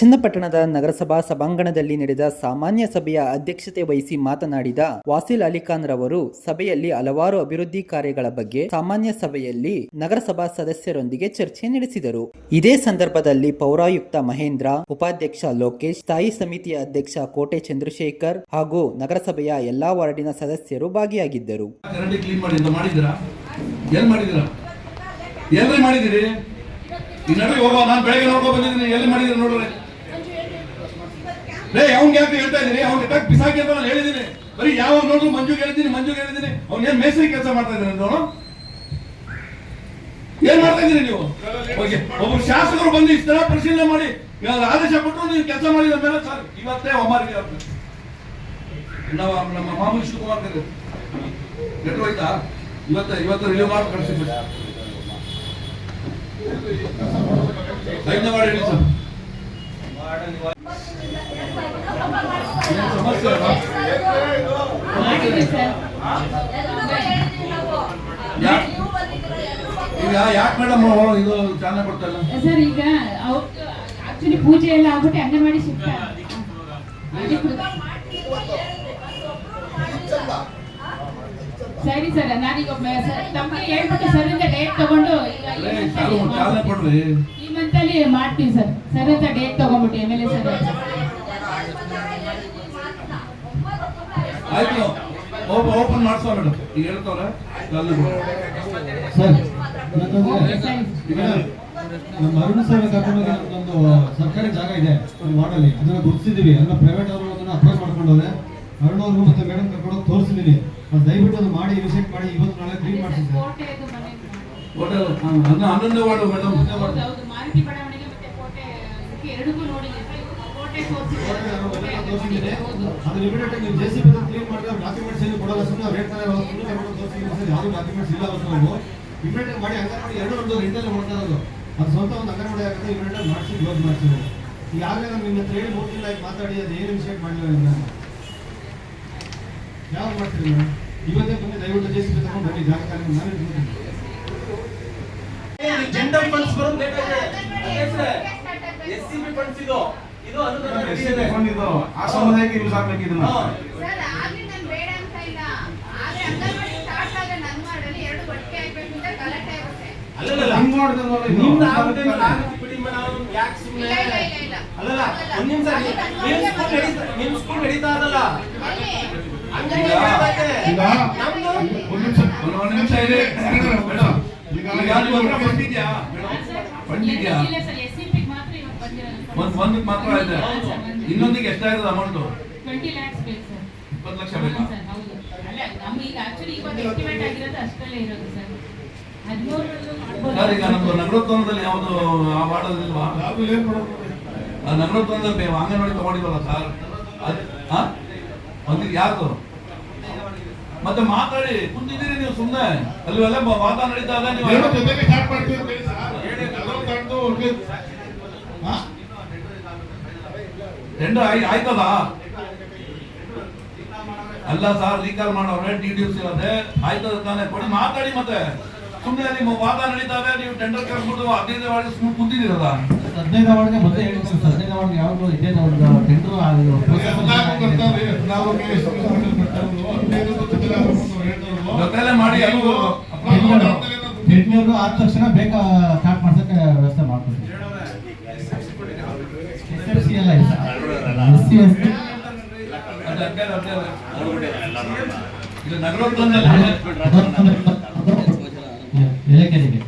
ಚನ್ನಪಟ್ಟಣದ ನಗರಸಭಾ ಸಭಾಂಗಣದಲ್ಲಿ ನಡೆದ ಸಾಮಾನ್ಯ ಸಭೆಯ ಅಧ್ಯಕ್ಷತೆ ವಹಿಸಿ ಮಾತನಾಡಿದ ವಾಸಿಲ್ ಅಲಿಖಾನ್ ರವರು, ಸಭೆಯಲ್ಲಿ ಹಲವಾರು ಅಭಿವೃದ್ಧಿ ಕಾರ್ಯಗಳ ಬಗ್ಗೆ ಸಾಮಾನ್ಯ ಸಭೆಯಲ್ಲಿ ನಗರಸಭಾ ಸದಸ್ಯರೊಂದಿಗೆ ಚರ್ಚೆ ನಡೆಸಿದರು. ಇದೇ ಸಂದರ್ಭದಲ್ಲಿ ಪೌರಾಯುಕ್ತ ಮಹೇಂದ್ರ, ಉಪಾಧ್ಯಕ್ಷ ಲೋಕೇಶ್, ಸ್ಥಾಯಿ ಸಮಿತಿಯ ಅಧ್ಯಕ್ಷ ಕೋಟೆ ಚಂದ್ರಶೇಖರ್ ಹಾಗೂ ನಗರಸಭೆಯ ಎಲ್ಲಾ ವಾರ್ಡಿನ ಸದಸ್ಯರು ಭಾಗಿಯಾಗಿದ್ದರು. ಎಲ್ಲಿ ಮಾಡಿದಿರಿ ಈ ಹೋಗೋ ನಾನು ಬೆಳಗ್ಗೆ ಬಂದಿದ್ದೀನಿ. ಎಲ್ಲಿ ನೋಡ್ರಿ ಲೇ ಅವ್ನ್ ಯಾಕೆ ಹೇಳ್ತಾ ಇದ್ದೀನಿ? ಅವ್ನ ಟಕ್ ಬಿಸಾಕಿ ಅಂತ ನಾನು ಹೇಳಿದ್ದೀನಿ. ಬರೀ ಯಾವ ನೋಡ್ರು ಮಂಜು ಹೇಳಿದ್ದೀನಿ ಮಂಜು ಹೇಳಿದ್ದೀನಿ. ಅವ್ನು ಏನ್ ಮೇಸ್ತ್ರಿ ಕೆಲಸ ಮಾಡ್ತಾ ಇದ್ದೀನಿ ಅಂತ ಏನ್ ಮಾಡ್ತಾ ಇದ್ದೀನಿ ನೀವು? ಓಕೆ ಒಬ್ಬರು ಶಾಸಕರು ಬಂದು ಇಷ್ಟ ಪರಿಶೀಲನೆ ಮಾಡಿ ಆದೇಶ ಕೊಟ್ಟರು ನೀವು ಕೆಲಸ ಮಾಡಿದ ಮೇಲೆ ಸರ್ ಇವತ್ತೇ ಒಮ್ಮಾರಿಗೆ ನಾವು ನಮ್ಮ ಮಾಮೂಲಿ ಶಿವಕುಮಾರ್ ಕರೆ. ಲೆಟ್ರ್ ಹೋಯ್ತಾ? ಇವತ್ತ, ಇವತ್ತು ರಿಲೀವ್ ಮಾಡಿ ಕಳಿಸಿದ್ವಿ ಐದನೇ ಹೇಳಿ ಸರ್? ಯಾಕ್- ಮೇಡಮ್ ಇದು ಸರ್ ಈಗ ಆಕ್ಚುಲಿ ಪೂಜೆ ಎಲ್ಲ ಆಗ್ಬಿಟ್ಟು ಅಂಗನವಾಡಿ ಶಿಫ್ಟ್ ಸರಿ ಸರ್ ನಾನೀಗ ತಮಗೆ ಹೇಳ್ಬಿಟ್ಟು ಸರ್ ಅಂತ ಡೇಟ್ ತಗೊಂಡು ಈ ಏ, month ಚಾಲು ಅಲ್ಲಿ ಚಾಲನೆ ಕೊಡ್ರಿ. ಈ ಮಂತ್ ಮಾಡ್ತೀನಿ ಸರ್. ಸರ್ ಅಂತ ಡೇಟ್ ತಗೊಂಡ್ಬಿಟ್ಟು ಎಂ ಎಲ್ ಎ ಸರ್. ಆಯ್ತು. ಓಪನ್ ಮಾಡ್ಸೋ ಮೇಡಮ್ ಈಗ ಹೇಳ್ತವ್ರೆ ಸರ್. ನಮ್ಮ ಅರುಣ ಸರ್ ಕರ್ಕೊಂಡೋಗಿ ನಮ್ದೊಂದು ಸರ್ಕಾರಿ ಜಾಗ ಇದೆ ಒಂದು ವಾರ್ಡಲ್ಲಿ. ಅದನ್ನ ಗುರುತಿಸಿದೀವಿ ಎಲ್ಲ ಪ್ರೈವೇಟ್ ಅವರು ಅದನ್ನ ಅಪ್ರೋಚ್ ಮಾಡ್ಕೊಂಡವ್ರೆ. ಅರುಣ್ ಅವ್ರಿಗೂ ಮತ್ತೆ ಮೇಡಮ್ ಕರ್ಕೊಂಡೋಗಿ ತೋರಿಸಿದೀನಿ. ಅದು ದಯವಿಟ್ಟು ಅದು ಮಾಡಿ ವಿಸಿಟ್ ಮಾಡಿ ಇವತ್ತು ನಾಳೆ ಕ್ಲೀನ್ ಮಾಡಿಸಿ ಸರ್ ಕೋಟೆದು ಮನೆ ಹೋಟೆಲ್ ಹನ್ನೊಂದು ಹನ್ನೊಂದು ವಾರ್ಡು. ಮೇಡಮ್ ಅದು immediate J C B clean ಮಾಡಿದ್ರೆ ಡಾಕ್ಯುಮೆಂಟ್ಸ್ ಏನು ಕೊಡಲ್ಲ ಸುಮ್ಮನೆ ರೇಟ್ ತರ ಸುಮ್ಮನೆ ತಗೊಂಡು ತೋರಿಸಿದ್ರೆ ಸರ್ ಯಾವುದು ಡಾಕ್ಯುಮೆಂಟ್ಸ್ ಇಲ್ಲ ಅಂತ ನಾವು ಇಮಿಡಿಯೇಟ್ ಮಾಡಿ ಎರಡು ಒಂದು ರೆಂಟಲ್ಲಿ ಅದು ಸ್ವಂತ ಒಂದು ಅಂಗನವಾಡಿ ಆಗುತ್ತೆ ಇಮಿಡಿಯೇಟ್ ಮಾಡಿಸಿ ಕ್ಲೋಸ್ ಮಾಡಿಸಿದ್ರು ಈಗಾಗಲೇ ನಾನು ಹೇಳಿ ಮೂರು ಮಾತಾಡಿ ಅದು ಏನು ಇನಿಷಿಯೇಟ್ ಮಾಡಲಿಲ್ಲ ಇಲ್ಲ ಯಾವಾಗ ಮಾಡ್ತೀರಿ ಇವತ್ತೇ ದಯವಿಟ್ಟು ಜೆ ಸಿ ಬಿ ತಗೊಂಡು ಬನ್ನಿ ಜಾಗ ನಾನೇ. ಜೆಂಡರ್ ಫಂಡ್ಸ್ ಬರೋದು ಎಸ್ ಸಿ ಬಿ ಫಂಡ್ಸ್ ಇದು ಇದು ಅನುದಾನ ನಡೆದಿದೆ. ಆ ಸಮುದಾಯಕ್ಕೆ ಯೂಸ್ ಆಗ್ಬೇಕು ಇದನ್ನ ಸರ್ ಆಗ್ಲಿ ನಾನು ಬೇಡ ಅಂತ ಇಲ್ಲ ಆದ್ರೆ ಅಂಗನವಾಡಿ ಸ್ಟಾರ್ಟ್ ಆಗ ನನ್ನ ಮಾಡಲ್ಲಿ ಎರಡು ಒಟ್ಟಿಗೆ ಆಗ್ಬೇಕು ಅಂತ ಗಲಾಟೆ ಆಗುತ್ತೆ ಅಲ್ಲಲ್ಲ ಹಿಂಗ್ ಮಾಡ್ತಾರಲ್ಲ ಇದು. ನಿಮ್ದು ಆಗುತ್ತೆ ಆಗುತ್ತೆ ಬಿಡಿ ಮೇಡಮ್ ಯಾಕೆ ಸುಮ್ಮನೆ ಇಲ್ಲ ಇಲ್ಲ ಇಲ್ಲ ಇಲ್ಲ ಅಲ್ಲಲ್ಲ ಒಂದ್ ನಿಮಿಷ ನಿಮ್ ಸ್ಕೂಲ್ ನಡೀತಾ ನಿಮ್ ಸ್ಕೂಲ್ ನಡೀತಾ ಅದಲ್ಲ. ಈಗ ಒಂದಕ್ಕೆ ಮಾತ್ರ ಇದೆ. ಇನ್ನೊಂದಿಗೆ ಎಷ್ಟಾಗಿದೆ ಅಮೌಂಟ್? ಟ್ವೆಂಟಿ ಲ್ಯಾಕ್ಸ್ ಬೇಕು ಸರ್. ಇಪ್ಪತ್ತು ಲಕ್ಷ ಬೇಕು? ಸರ್, ಹೌದು. ಅಲ್ಲ, ನಮ್ಗೆ ಈಗ ಆಕ್ಚುಲಿ ಇವಾಗ ಎಸ್ಟಿಮೇಟ್ ಆಗಿರೋದು ಅಷ್ಟಲ್ಲೇ ಇರೋದು ಸರ್. ಹದಿಮೂರರಲ್ಲೂ ಮಾಡ್ಬೋದು. ಸರ್ ಈಗ ನಗರೋತ್ಥಾನದಲ್ಲಿ ಯಾವುದು ಆ ವಾರ್ಡಲ್ಲಿಲ್ವಾ ಆ ನಗರೋತ್ಥಾನದಲ್ಲಿ ಅಂಗನವಾಡಿ ತಗೊಂಡಿದ್ವಲ್ಲ ಸರ್? ಅದು ಹಾ? ಒಂದಿಗೆ ಯಾರ್ದು? ಮತ್ತೆ ಮಾತಾಡಿ ಕುಂತಿದ್ದೀರಿ ನೀವು ಸುಮ್ಮನೆ ಅಲ್ಲಿ ಎಲ್ಲ ವಾತಾವರಣ ನಡೀತಾ ಇದೆ ನೀವು ಹೇಳಿ ಜೊತೆಗೆ ಸ್ಟಾರ್ಟ್ ಮಾಡ್ತೀವಿ ಹೇಳಿ. ಸರ್. ಅವ್ರಿಗೆ- ಹಾ? ಟೆಂಡರ್ ಆಯ್ ಆಯ್ತದ? ಅಲ್ಲ ಸರ್ ರೀಕಾಲ್ ಮಾಡೋರೆ ಡಿ ಡಿ ಇರೋದೆ. ಆಯ್ತದ ತಾನೆ. ಕೊಡಿ ಮಾತಾಡಿ ಮತ್ತೆ. ಸುಮ್ಮನೆ ನಿಮ್ಮ ವಾದ ನಡೀತಾವೆ ನೀವು ಟೆಂಡರ್ ಕರ್ಸ್ಬಿಟ್ಟು ಹದಿನೈದು ವಾರ್ಡ್ ಸುಮ್ಮನೆ ಕುಂತಿದ್ದೀರಲ್ಲ? ಹದಿನೈದು ಅವಾರ್ಡ್ಗೆ ಮತ್ತೆ ಹೇಳಿ ಸರ್ ಹದಿನೈದು ಅವಾರ್ಡ್ಗೆ ಯಾವಾಗಲೂ ಇದೇ ಒಂದು ಟೆಂಡರ್. ಜೊತೆಲೆ ಮಾಡಿ ಎಲ್ಲರೂ ಟೆಂಡರ್ ಆದ ತಕ್ಷಣ ಬೇಕಾ ಸ್ಟಾರ್ಟ್ ಮಾಡ್ಸಕ್ಕೆ ವ್ಯವಸ್ಥೆ ಮಾಡ್ಕೊಡ್ತೀವಿ. ಅಡ್ಡ ಇದು ನಗರೋತ್ಥಾನದಲ್ಲಿ ಅದೊಂದು- ಅದೊಂದು- ಅದೊಂದು- ಎಲೆಕೆರೆಗೆ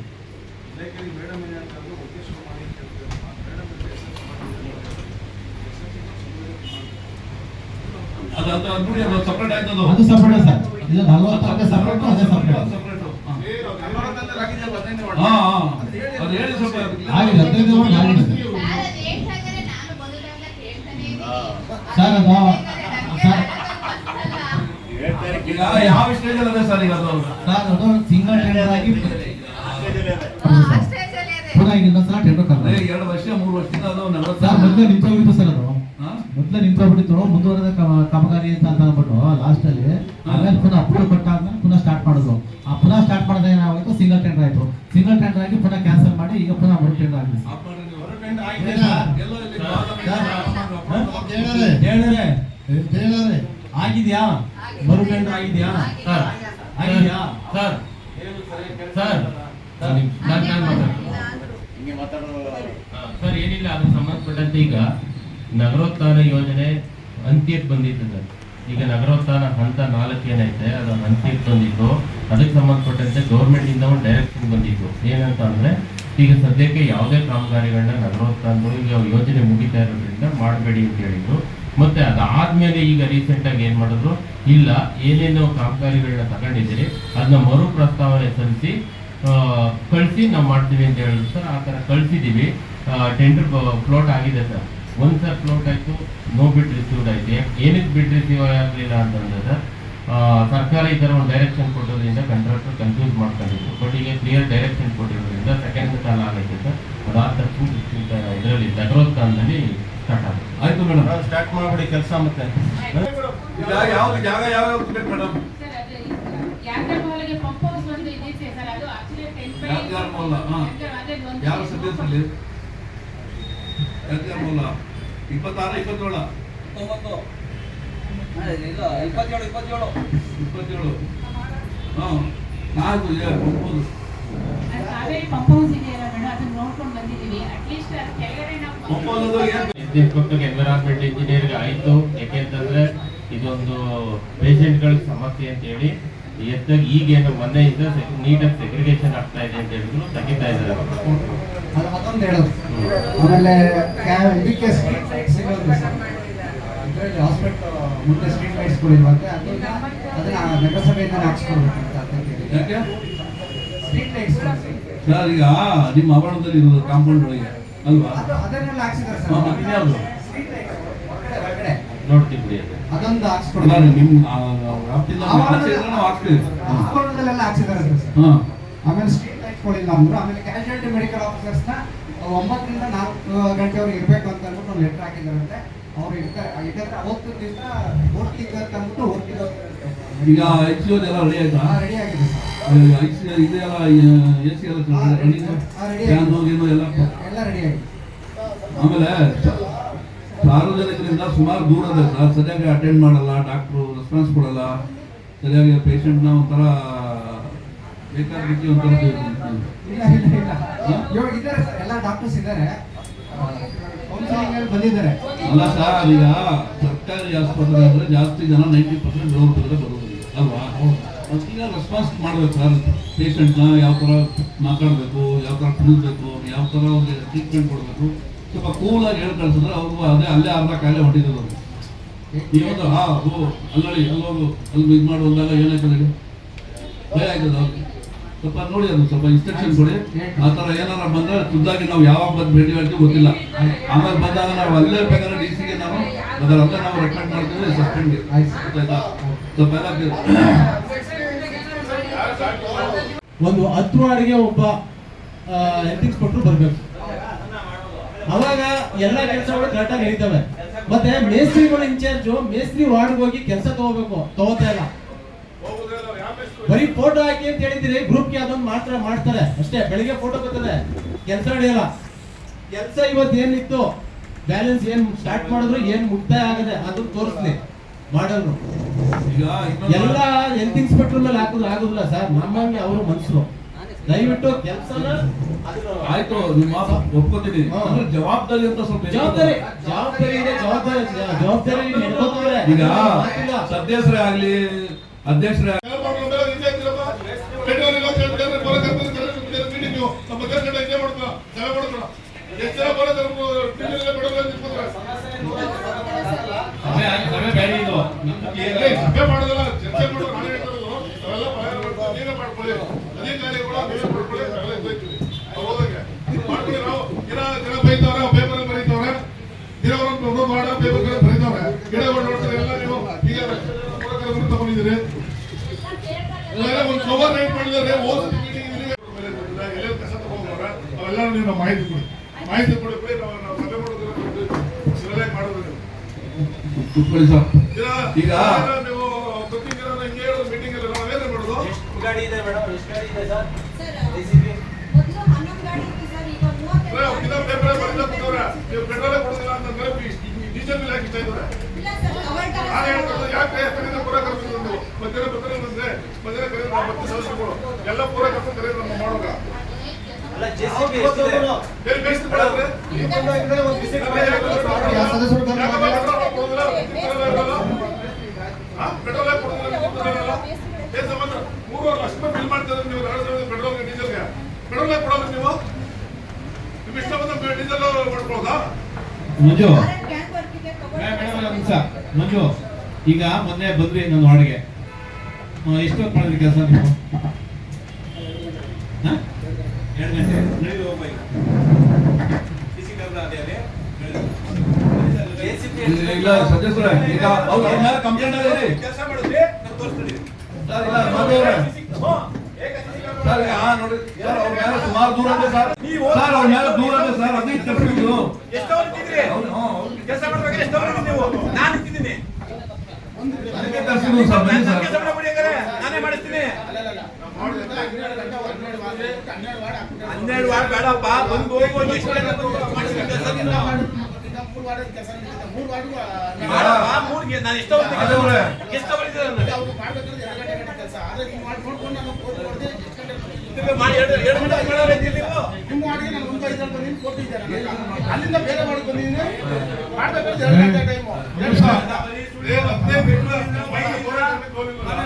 ಅದು ಸಪ್ರೇಟ್ ಸರ್. ಇದು ನಲ್ವತ್ತು ಅದೇ ಸಪ್ರೇಟ್ ಅದೇ ಸಪ್ರೇಟ್ ಸಪ್ರೇಟ್ ಹಾ. ಹಾ ಅದು ಹೇಳಿ ಸ್ವಲ್ಪ. ಆಗಿದೆ ಹದಿನೈದು ಈಗ ಯಾವ ಸ್ಟೇಜ್ ಅಲ್ಲಿ ಸರ್ ಈಗ ಅದು ಸರ್ ಅದು ಸಿಂಗಲ್ ಟೆಂಡರ್ ಆಗಿ. ಪುನಃ ಈಗ ಇನ್ನೊಂದ್ಸಲ ಟೆಂಡರ್ ಕರ್ತಾರೆ ಎರಡು ವರ್ಷ ಮೂರು ವರ್ಷದಿಂದ ಅದು ಸರ್ ನಲವತ್ತು ಮೊದಲೇ ನಿಂತೋಗ್ಬಿಟ್ಟು ಸರ್ ಅದು? ಮೊದಲೇ ನಿಂತೋಗ್ಬಿಟ್ಟಿತ್ತು ಮುಂದುವರೆದ ಕಾಮಗಾರಿ ಅಂತ ಅಂತ ಅಂದ್ಬಿಟ್ಟು ಲಾಸ್ಟ್ ಅಲ್ಲಿ ಆಮೇಲೆ ಪುನಃ ಅಪ್ರೂವ್ ಕೊಟ್ಟಾದ್ಮೇಲೆ ಪುನಃ ಸ್ಟಾರ್ಟ್ ಮಾಡಿದ್ರು ಆ ಪುನಃ ಸ್ಟಾರ್ಟ್ ಮಾಡಿದ ಏನಾಗೋಯ್ತು ಸಿಂಗಲ್ ಟೆಂಡರ್ ಆಯ್ತು ಸಿಂಗಲ್ ಟೆಂಡರ್ ಆಗಿ ಪುನಃ ಕ್ಯಾನ್ಸಲ್ ಮಾಡಿ ಈಗ ಪುನಃ ಮರು ಟೆಂಡರ್ ಆಗಿದೆ ಸರ್. Tender sir. ಕೇಳರೆ ಆಗಿದ್ಯಾ ಮರು ಟೆಂಡರ್ ಆಗಿದ್ಯಾ? ಸರ್ ಆಗಿದ್ಯಾ? ಸರ್ ಸರ್ ನಾನು ನಾನು ಮಾತಾಡ್ತೀನಿ? ಹಾ, ಸರ್ ಏನಿಲ್ಲ ಅದು ಸಂಬಂಧಪಟ್ಟಂತೆ ಈಗ ನಗರೋತ್ಥಾನ ಯೋಜನೆ ಅಂತ್ಯಕ್ಕೆ ಬಂದಿತ್ತು ಸರ್. ಈಗ ನಗರೋತ್ಥಾನ ಹಂತ ನಾಲ್ಕು ಏನೈತೆ ಅದು ಅಂತ್ಯಕ್ಕೆ ಬಂದಿತ್ತು ಅದಕ್ಕೆ ಸಂಬಂಧಪಟ್ಟಂತೆ ಗೌರ್ಮೆಂಟಿಂದ ಒಂದು ಡೈರೆಕ್ಷನ್ ಬಂದಿತ್ತು ಏನಂತ ಅಂದರೆ ಈಗ ಸದ್ಯಕ್ಕೆ ಯಾವುದೇ ಕಾಮಗಾರಿಗಳನ್ನ ನಗರೋತ್ಥಾನಗಳು ಈಗ ಯೋಜನೆ ಮುಗಿತಾ ಇರೋದ್ರಿಂದ ಮಾಡಬೇಡಿ ಅಂತ ಹೇಳಿದ್ರು. ಮತ್ತೆ ಅದಾದ್ಮೇಲೆ ಈಗ ರೀಸೆಂಟ್ ಆಗಿ ಏನ್ ಮಾಡಿದ್ರು? ಇಲ್ಲ, ಏನೇನೋ ಕಾಮಗಾರಿಗಳನ್ನ ತಗೊಂಡಿದ್ದೀರಿ ಅದನ್ನ ಮರು ಪ್ರಸ್ತಾವನೆ ಸಲ್ಲಿಸಿ ಕಳಿಸಿ ನಾವು ಮಾಡ್ತೀವಿ ಅಂತ ಹೇಳಿದ್ರು ಸರ್. ಆ ಥರ ಕಳಿಸಿದ್ದೀವಿ. ಟೆಂಡರ್ ಫ್ಲೋಟ್ ಆಗಿದೆ ಸರ್. ಒಂದು ಸರ್ ಫ್ಲೋಟ್ ಆಯಿತು ನೋ ಬಿಡ್ ರಿಸೀವ್ಡ್ ಆಯಿತು. ಏನಕ್ಕೆ ಬಿಡ್ ರಿಸೀವ್ ಆಗಲಿಲ್ಲ ಅಂತಂದ್ರೆ ಸರ್ ಸರ್ಕಾರ ಈ ಥರ ಒಂದು ಡೈರೆಕ್ಷನ್ ಕೊಟ್ಟೋದ್ರಿಂದ ಕಂಟ್ರಾಕ್ಟರ್ ಕನ್ಫ್ಯೂಸ್ ಮಾಡ್ಕೊಂಡಿದ್ರು. ಬಟ್ ಈಗ ಕ್ಲಿಯರ್ ಡೈರೆಕ್ಷನ್ ಕೊಟ್ಟಿರೋದ್ರಿಂದ ಸೆಕೆಂಡ್ ಕಾಲ ಆಗೈತೆ ಸರ್. ಅದಾದ ತಕ್ಷಣ ಇದರಲ್ಲಿ ನಗರೋತ್ಥಾನದಲ್ಲಿ ಸ್ಟಾರ್ಟ್ ಆಗುತ್ತೆ. ಆಯ್ತು ಮೇಡಮ್. ಸ್ಟಾರ್ಟ್ ಮಾಡ್ಬಿಡಿ ಕೆಲಸ ಮತ್ತೆ. ಜಾಗ ಯಾವ ಬೇಕು ಮೇಡಮ್? ಯಾವ ಸದ್ಯದಲ್ಲಿ? ಇಪ್ಪತ್ತಾರು ಇಪ್ಪತ್ತೇಳ? ಇಪ್ಪತ್ತೇಳು ಇಪ್ಪತ್ತೇಳು. ಇಪ್ಪತ್ತೇಳು. ಹಾಂ. ನಾಲ್ಕು ಒಪ್ಪೋದು ಕಾವೇರಿ ಪಂಪ್ ಹೌಸ್ ಇದೆಯಲ್ಲ ಮೇಡಮ್ ಅದನ್ನ ನೋಡ್ಕೊಂಡು ಬಂದಿದ್ದೀವಿ. ಅಟ್ಲೀಸ್ಟ್ ಕೆಳಗಡೆ ನಾವು ಇನ್ಸ್ಪೆಕ್ಟರ್ ಎನ್ವಿರಾನ್ಮೆಂಟ್ ಇಂಜಿನಿಯರ್ಗೆ ಆಯಿತು. ಯಾಕೆಂತಂದ್ರೆ ಇದೊಂದು ಪೇಷಂಟ್ಗಳ ಸಮಸ್ಯೆ ಅಂತ ಹೇಳಿ ಎತ್ತಾಗಿ ಈಗೇನು ಮೊನ್ನೆಯಿಂದ ನೀಟಾಗಿ ಸೆಗ್ರಿಗೇಷನ್ ಆಗ್ತಾ ಇದೆ ಅಂತ ಹೇಳಿದ್ರು ತೆಗಿತಾ ಇದ್ದಾರೆ. ಅದೊಂದು ಹೇಳೋದು. ಆಮೇಲೆ ಇದಕ್ಕೆ ಸ್ಟ್ರೀಟ್ ಹಾಸ್ಪಿಟಲ್ ಮುಂದೆ ಸ್ಟ್ರೀಟ್ ಲೈಟ್ಸ್ಗಳಿರುವಂತೆ ಅದನ್ನ ಅದನ್ನ ನಗರಸಭೆಯಿಂದ ಹಾಕ್ಸ್ಕೊಡ್ಬೇಕಂತ ಅದಕ್ಕೆ ಯಾಕೆ? ಸ್ಟ್ರೀಟ್ ಲೈಟ್ಸ್ ಸರ್ ಈಗ ನಿಮ್ಮ ಆವರಣದಲ್ಲಿ ಇರೋದು ಕಾಂಪೌಂಡ್ ಒಳಗೆ. ಅಲ್ವಾ? ಅದು ಅದನ್ನೆಲ್ಲ ಹಾಕ್ಸಿದ್ದಾರೆ ಸರ್. ಇದ್ಯಾವ್ದು ಬಿಡಿ ಅದು. ಅದೊಂದು ನಿಮ್ಮ ಹಾಕ್ತೀವಿ. ಆವರಣದಲ್ಲೆಲ್ಲ ಹಾಕ್ಸಿದ್ದಾರೆ ಸರ್. ಹಾಂ. ಆಮೇಲೆ ಸ್ಟ್ರೀಟ್ ಅಂದ್ರು ಆಮೇಲೆ ಕ್ಯಾಶುಯಾಲಿಟಿ ಮೆಡಿಕಲ್ ಆಫೀಸರ್ಸ್ನ ಒಂಬತ್ತರಿಂದ ನಾಲ್ಕು ಗಂಟೆವರೆಗೆ ಇರಬೇಕು ಅಂತ ಅಂದ್ಬಿಟ್ಟು ಒಂದು ಲೆಟರ್ ಹಾಕಿದಾರಂತೆ. ಅವ್ರು ಇರ್ತಾರೆ. ಯಾಕಂದ್ರೆ ಅವತ್ತು ದಿವಸ ಓದ್ತಿದ್ದ ಅಂತ ಅಂದ್ಬಿಟ್ಟು ಈಗ ಎಚ್ ಎಲ್ಲ ರೆಡಿ ಆಯ್ತಾ? ರೆಡಿ ಆಗಿದೆ ಸರ್. ಇದೆಲ್ಲ ಎ ಸಿ ಎಲ್ಲ ಫ್ಯಾನು ಎಲ್ಲ ಆಮೇಲೆ ಸಾರ್ವಜನಿಕರಿಂದ ಸುಮಾರು ದೂರ ಸರ್. ಸರಿಯಾಗಿ ಅಟೆಂಡ್ ಮಾಡಲ್ಲ ಡಾಕ್ಟ್ರು ರೆಸ್ಪಾನ್ಸ್ ಕೊಡಲ್ಲ. ಸರಿಯಾಗಿ ಪೇಷಂಟ್ನ ಒಂಥರ ಬೇಕಾದ ರೀತಿ ಒಂಥರ ಇಲ್ಲ ಇಲ್ಲ ಇಲ್ಲ. ಇವಾಗ ಇದ್ದಾರೆ ಸರ್. ಎಲ್ಲ ಡಾಕ್ಟರ್ಸ್ ಇದ್ದಾರೆ. ಬಂದಿದ್ದಾರೆ. ಅಲ್ಲ ಸರ್ ಈಗ ಸರ್ಕಾರಿ ಆಸ್ಪತ್ರೆ ಅಂದ್ರೆ ಜಾಸ್ತಿ ಜನ ನೈಂಟಿ ಪರ್ಸೆಂಟ್ ಬರೋದಿಲ್ಲ ಬರೋದಿಲ್ಲ. ಅಲ್ವಾ? ಅದೀಗ ರೆಸ್ಪಾನ್ಸ್ ಮಾಡಬೇಕು ಸರ್ ಪೇಷಂಟ್ನ ಯಾವ ಥರ ಮಾತಾಡಬೇಕು, ಯಾವ ಥರ ಕುಣಿಸ್ಬೇಕು ಯಾವ ಥರ ಅವ್ರಿಗೆ ಟ್ರೀಟ್ಮೆಂಟ್ ಕೊಡಬೇಕು. ಸ್ವಲ್ಪ ಕೂಲಾಗಿ ಹೇಳಿ ಕಳ್ಸಿದ್ರೆ ಅವ್ರಿಗೂ ಅದೇ ಅಲ್ಲೇ ಅರ್ಧ ಕಾಯಿಲೆ ಹೊಟ್ಟಿದ್ರು ಅವರು. ಇವತ್ತು ಹಾ, ಓ ಅಲ್ಲಿ ಹೋಗು ಅಲ್ಲಿ ಇದು ಮಾಡಿ ಹೋದಾಗ ಏನಾಯ್ತದೆ ಹೇಳಿ? ಭಯ ಆಗ್ತದೆ ಅವ್ರಿಗೆ. ಸ್ವಲ್ಪ ನೋಡಿ ಅದು ಸ್ವಲ್ಪ ಇನ್ಸ್ಟ್ರಕ್ಷನ್ ಕೊಡಿ. ಆ ಥರ ಏನಾರ ಬಂದರೆ ಖುದ್ದಾಗಿ ನಾವು ಯಾವಾಗ ಬಂದು ಭೇಟಿ ಮಾಡ್ತೀವಿ ಗೊತ್ತಿಲ್ಲ. ಆಮೇಲೆ ಬಂದಾಗ ನಾವು ಅಲ್ಲೇ ಬೇಕಾದ್ರೆ ಡಿ ಸಿಗೆ ನಾವು ಅದರಲ್ಲೇ ನಾವು ರೆಕಮೆಂಡ್ ಮಾಡ್ತೀವಿ ಸಸ್ಪೆಂಡ್ ಆಯ್ತು ಸ್ವಲ್ಪ ಎಲ್ಲ ಒಂದು ಹತ್ತು ವಾರ್ಡ್ಗೆ ಒಬ್ಬ ಎಥಿಕ್ಸ್ ಕೊಟ್ಟರು ಬರ್ಬೇಕು. ಅವಾಗ ಎಲ್ಲ ಕೆಲಸಗಳು ಕರೆಕ್ಟಾಗಿ ನಡೀತವೆ. ಮತ್ತೆ ಮೇಸ್ತ್ರಿಗಳು ಇನ್ಚಾರ್ಜ್ ಮೇಸ್ತ್ರಿ ವಾರ್ಡ್ ಹೋಗಿ ಕೆಲಸ ತಗೋಬೇಕು. ತಗೋತಾ ಇಲ್ಲ. ಬರೀ ಫೋಟೋ ಹಾಕಿ ಅಂತ ಹೇಳಿದಿರಿ ಗ್ರೂಪ್ಗೆ ಅದೊಂದು ಮಾತ್ರ ಮಾಡ್ತಾರೆ. ಅಷ್ಟೇ, ಬೆಳಿಗ್ಗೆ ಫೋಟೋ ಬರ್ತದೆ. ಕೆಲಸ ನಡೆಯಲ್ಲ. ಕೆಲಸ ಇವತ್ತು ಏನಿತ್ತು? ಬ್ಯಾಲೆನ್ಸ್ ಏನ್ ಸ್ಟಾರ್ಟ್ ಮಾಡಿದ್ರು, ಏನ್ ಮುಕ್ತಾಯ ಆಗದೆ, ಅದನ್ನ ತೋರಿಸ್ಲಿ. ಮಾಡಲ್ರು ಈಗ ಎಲ್ಲ ಹೆಲ್ತ್ ಇನ್ಸ್ಪೆಕ್ಟರ್ ಮೇಲೆ ಹಾಕಿದ್ರೆ ಆಗುದಿಲ್ಲ ಸರ್ ನಮ್ಮಂಗೆ ಅವರು ಮನುಷ್ಯರು ದಯವಿಟ್ಟು ಕೆಲಸನ ಆಯ್ತು ನಿಮ್ಮ ಮಾತು ಒಪ್ಕೋತೀನಿ. ಅಂದ್ರೆ ಜವಾಬ್ದಾರಿ ಅಂತ ಸ್ವಲ್ಪ ಜವಾಬ್ದಾರಿ ಜವಾಬ್ದಾರಿ ಇದೆ ಜವಾಬ್ದಾರಿ ಜವಾಬ್ದಾರಿ ಈಗ. ಸದಸ್ಯರೇ ಆಗ್ಲಿ ಅಧ್ಯಕ್ಷರೇ ಆಗ್ಲಿ, ಸಭೆ ಆಗಿ- ಸಭೆ ಬೇರೆ ಇದು ನಮ್ದು clear ಆಗಿದೆ. ತಗೊಂಡಿದ್ದೀರಿ ಒಂದು ಕವರ್ ರೈಟ್ ಮಾಡಿದರೆ ಹೋದ ಎಲ್ಲೆಲ್ಲಿ ಕಸ ತಗೊಂಡ್ಬಾರ ಅವೆಲ್ಲ ನೀವು ಮಾಹಿತಿ ಕೊಡಿ ಮಾಹಿತಿ ಕೊಡಿ ಕೊಡಿ ನಾವು ನಾವು ಸಭೆ ಮಾಡೋದ್ರೆ ಸರಿಯಾಗಿ ಮಾಡೋದು ಕೂತ್ಕೊಳ್ಳಿ ಸರ್ ಈಗ ಎಲ್ಲ ಪೂರ ಕರ್ಕೊಂಡು ಕರೀದ ನಮ್ಮ ಮಾಡುವಾಗ ಸದಸ್ಯರು ಮೂರುವರೆ ಲಕ್ಷ ರೂಪಾಯಿ ಬಿಲ್ ಮಾಡ್ತಿದ್ರೆ ನೀವು ಎರಡು ಪೆಟ್ರೋಲ್ಗೆ ಡೀಸೆಲ್ಗೆ ಪೆಟ್ರೋಲ್ ಕೊಡೋಲ್ಲ ನೀವು ಇಷ್ಟ ಬಂದ ಡೀಸೆಲ್ ಮಾಡ್ಕೊಳ್ಳೋದಾ ಮಂಜು ನಿಮಿಷ. ಮಂಜು, ಈಗ ಮೊನ್ನೆ ಬಂದ್ರಿ ನನ್ನ ವಾರ್ಡ್ಗೆ ಎಷ್ಟೊತ್ತು ಮಾಡಿದ್ರಿ ಕೆಲಸ ನೀವು? ಎರಡು ಗಂಟೆ. ಅದೇ ಅಲ್ಲಿ. ಜೆಸಿಬಿ ಇಲ್ಲ ಕಂಪ್ಲೇಂಟ್ ಇದೆ ಕೆಲಸ ಮಾಡಿದ್ರಿ ನಾನು ತೋರಿಸ್ತೀನಿ ಸರ್ ಇಲ್ಲ ಸರ್ ನೋಡಿ ಅವ್ರ ಸುಮಾರು ದೂರ ಇದೆ ಸರ್ ಸರ್ ದೂರ ಇದೆ ಸರ್ ಎಷ್ಟು ಕೆಲಸ ಎಷ್ಟು ನೀವು ನಾನು ಹಂಗಾರೆ ನಾನೇ ಮಾಡಿಸ್ತೀನಿ ಹನ್ನೆರಡು ವಾರ ಬೇಡಪ್ಪ. ಬಂದು ಹೋಗಿ ಎಷ್ಟು ಬಂದು ಮಾಡಿಸ್ತೀನಿ ಕೆಲಸ ನೀನು. ಮೂರ್ಗೆ ನಾನು ಎಷ್ಟು ಅವರ್ ಅದೇ ಅವ್ರೆ. ಎಷ್ಟು ನನಗೆ? ಇದಕ್ಕೆ ಮಾಡಿ ಎರಡು ಎರಡು ಗಂಟೆ ಮಾಡೋರು ಇದ್ದೀರಿ ನೀವು ಅಲ್ಲಿಂದ ಬೇರೆ ಮಾಡಿ ಬಂದಿದ್ದೀನಿ. ಮಾಡ್ಬೇಕಾದ್ರೆ ಎರಡು ಗಂಟೆ ಟೈಮು ಏ, ಹದಿನೈದು ದಿನ ಮೈಗೆ ಪೂರ ಕರ್ಕೊಂಡು?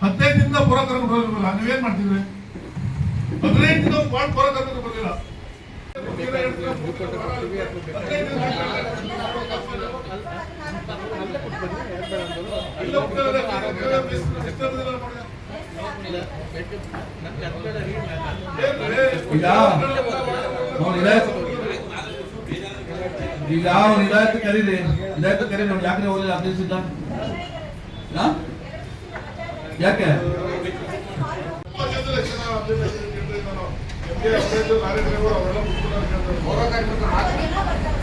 ಹದಿನೈದು ಹೋಗಿಲ್ವಲ್ಲ? ನೀವೇನ್ ಮಾಡ್ತಿದ್ರಿ? ಹದಿನೈದು ದಿನ ವಾರ್ಡ್ ಪೂರ ಕರ್ಕೊಂಡು ಬರ್ಲಿಲ್ಲ ಇಲ್ಲ ಹೋಗ್ತಾರೆ, ಸಿಸ್ಟಮ್ ಇದೆಲ್ಲ ಮಾಡಿ. ಏನ್ರಿ? ಈಗ ಅವ್ನು ಇದಾಯ್ತು ಕರೀರಿ ಇದಾಯ್ತು ಕರೀರಿ ಅವ್ನು ಯಾಕೆ ಹೋಗಲಿಲ್ಲ ಹಾ ಯಾಕೆ ತುಂಬಾ ಜನರು ಎಷ್ಟು ಜನ ಹದಿನೈದು ದಿನ ಕೇಳ್ತಾ ಇದ್ದಾರೋ? MK ಹದಿನೈದು ಲಾರಿ ಡ್ರೈವರ್ ಅವರೆಲ್ಲ ಮುಗ್ಸ್ಕೊಂಡು ಕೇಳ್ತಾರೆ.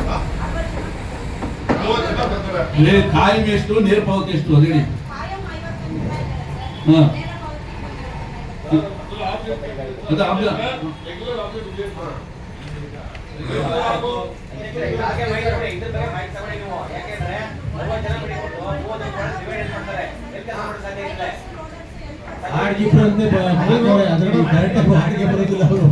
ಹಾ? ನಲವತ್ತು ಜನ ಬರ್ತಾರೆ. ಏ ಕಾಯಿಗೆ ಎಷ್ಟು ನೀರು ಪಾವತಿ ಎಷ್ಟು ಅದು ಹೇಳಿ ಕಾಯಂ ಐವತ್ತು ರೂಪಾಯಿ ಹಾ. ನೇರ ಪಾವತಿ ಅದು ಆಬ್ಜ ರೆಗ್ಯುಲರ್ ಆಫೀಸ್ ಇದೆ ಅಂತ. ಹಾಗೆ ಮೈಕ್ ತಗೊಳ್ಳಿ, ಇದ್ರ ಬಗ್ಗೆ ಮೈಕ್ ತಗೊಳ್ಳಿ ನೀವು. ಯಾಕೆಂದ್ರೆ ಮೂವತ್ತು ಜನ ಬಿಟ್ಬಿಟ್ಟು ಮೂವತ್ತೊಂದು ವಾರ್ಡ್ divide ಮಾಡ್ತಾರೆ. ವಾರ್ಡ್ಗೆ ಇಬ್ಬರಂತೆ ಅದರಲ್ಲಿ ಕರೆಕ್ಟಾಗಿ ಹಾಡಿಗೆ ಬರೋದಿಲ್ಲ ಅವರು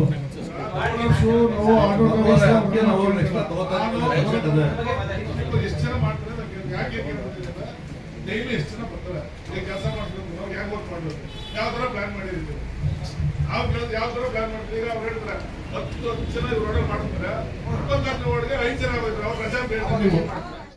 ಡೈಲಿ ಎಷ್ಟು ಜನ ಬರ್ತಾರೆ. ಕೆಲಸ ಮಾಡ್ಬೇಕು ನಾವು ಯಾಕೆ ವರ್ಕ್ ಮಾಡಬೇಕು ಯಾವ ಥರ ಪ್ಲಾನ್ ಮಾಡಿದ್ದೀವಿ ನಾವು ಯಾವ ಥರ ಪ್ಲಾನ್ ಮಾಡ್ತೀವಿ ಈಗ ಅವ್ರು ಹೇಳ್ತಾರೆ ಜನ ಇವ್ರು ಆರ್ಡರ್ ಮಾಡ್ತಾರೆ ಇಪ್ಪತ್ನಾಲ್ಕು ವಾರ್ಡ್ಗೆ ಐದು ಜನ ಅವ್ರು ರಜಾ ಬೇಡ